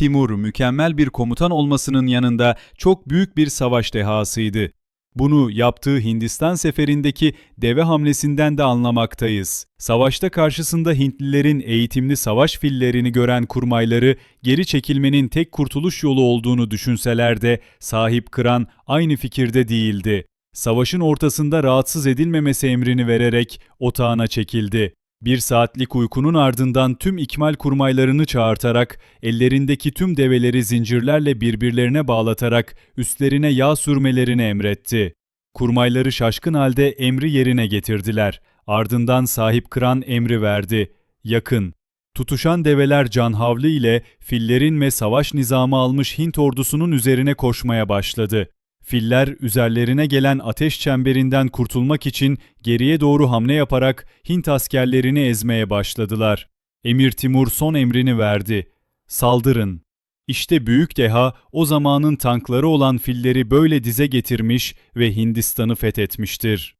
Timur mükemmel bir komutan olmasının yanında çok büyük bir savaş dehasıydı. Bunu yaptığı Hindistan seferindeki deve hamlesinden de anlamaktayız. Savaşta karşısında Hintlilerin eğitimli savaş fillerini gören kurmayları geri çekilmenin tek kurtuluş yolu olduğunu düşünseler de sahip kıran aynı fikirde değildi. Savaşın ortasında rahatsız edilmemesi emrini vererek otağına çekildi. Bir saatlik uykunun ardından tüm ikmal kurmaylarını çağırtarak, ellerindeki tüm develeri zincirlerle birbirlerine bağlatarak üstlerine yağ sürmelerini emretti. Kurmayları şaşkın halde emri yerine getirdiler. Ardından sahip kıran emri verdi. Yakın. Tutuşan develer canhavli ile fillerin ve savaş nizamı almış Hint ordusunun üzerine koşmaya başladı. Filler üzerlerine gelen ateş çemberinden kurtulmak için geriye doğru hamle yaparak Hint askerlerini ezmeye başladılar. Emir Timur son emrini verdi. Saldırın. İşte büyük deha o zamanın tankları olan filleri böyle dize getirmiş ve Hindistan'ı fethetmiştir.